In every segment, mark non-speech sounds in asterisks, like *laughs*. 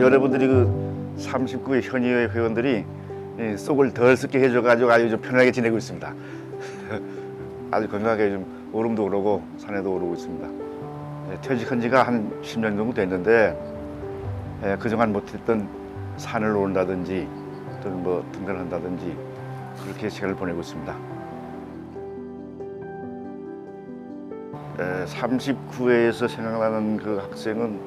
여러분들이 그 39회 현의회 회원들이 이 속을 덜 썩게 해줘가지고 아주 좀 편하게 지내고 있습니다. *laughs* 아주 건강하게 좀 오름도 오르고 산에도 오르고 있습니다. 예, 퇴직한 지가 한 10년 정도 됐는데 예, 그동안 못했던 산을 오른다든지 또는 뭐 등산을 한다든지 그렇게 시간을 보내고 있습니다. 39회에서 생각나는 그 학생은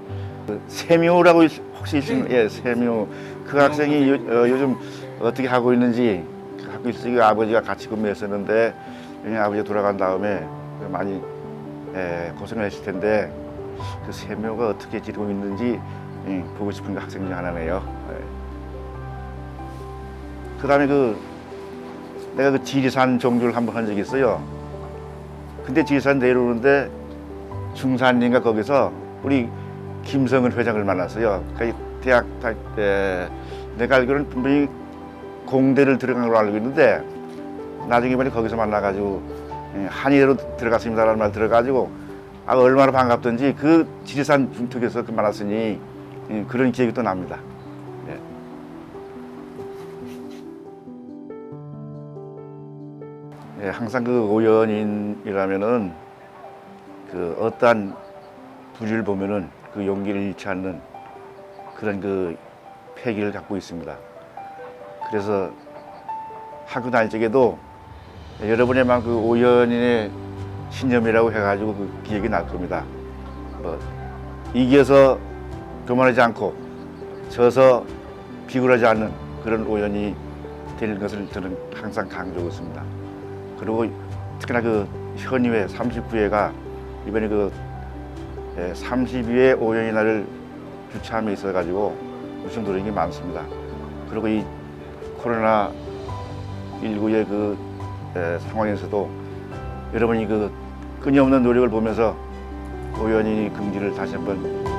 그 세묘라고 있- 혹시 있습니까? 예, 세묘. 그 학생이 요, 어, 요즘 어떻게 하고 있는지 그 학교 있으니 아버지가 같이 근무했었는데 그냥 아버지 가 돌아간 다음에 많이 예, 고생을 했을 텐데 그 세묘가 어떻게 지내고 있는지 예, 보고 싶은 그 학생 중 하나네요. 그 다음에 그 내가 그 지리산 종주를 한번 한 적이 있어요. 근데 지리산 내려오는데 중산인가 거기서 우리 김성은 회장을 만났어요. 그 대학 다, 에, 내가 알기로는 분명히 공대를 들어간 걸로 알고 있는데 나중에 보니 거기서 만나가지고 예, 한의대로 들어갔습니다라는 말 들어가지고 아 얼마나 반갑던지 그 지리산 중턱에서 그 만났으니 예, 그런 기억이 또 납니다. 예, 항상 그 오연인이라면은 그 어떠한 부지를 보면은 그 용기를 잃지 않는 그런 그 패기를 갖고 있습니다. 그래서 학교 다닐 적에도 여러분의만 그 오연인의 신념이라고 해가지고 그 기억이 날 겁니다. 뭐 이겨서 교만하지 않고 져서 비굴하지 않는 그런 오연이 되는 것을 저는 항상 강조하고 있습니다. 그리고 특히나 그 현의회 39회가 이번에 그 32회 오연의 날을 주최함에 있어 가지고 무슨 노력이 많습니다. 그리고 이 코로나 19의 그 에, 상황에서도 여러분이 그 끊임없는 노력을 보면서 오연이 긍지를 다시 한번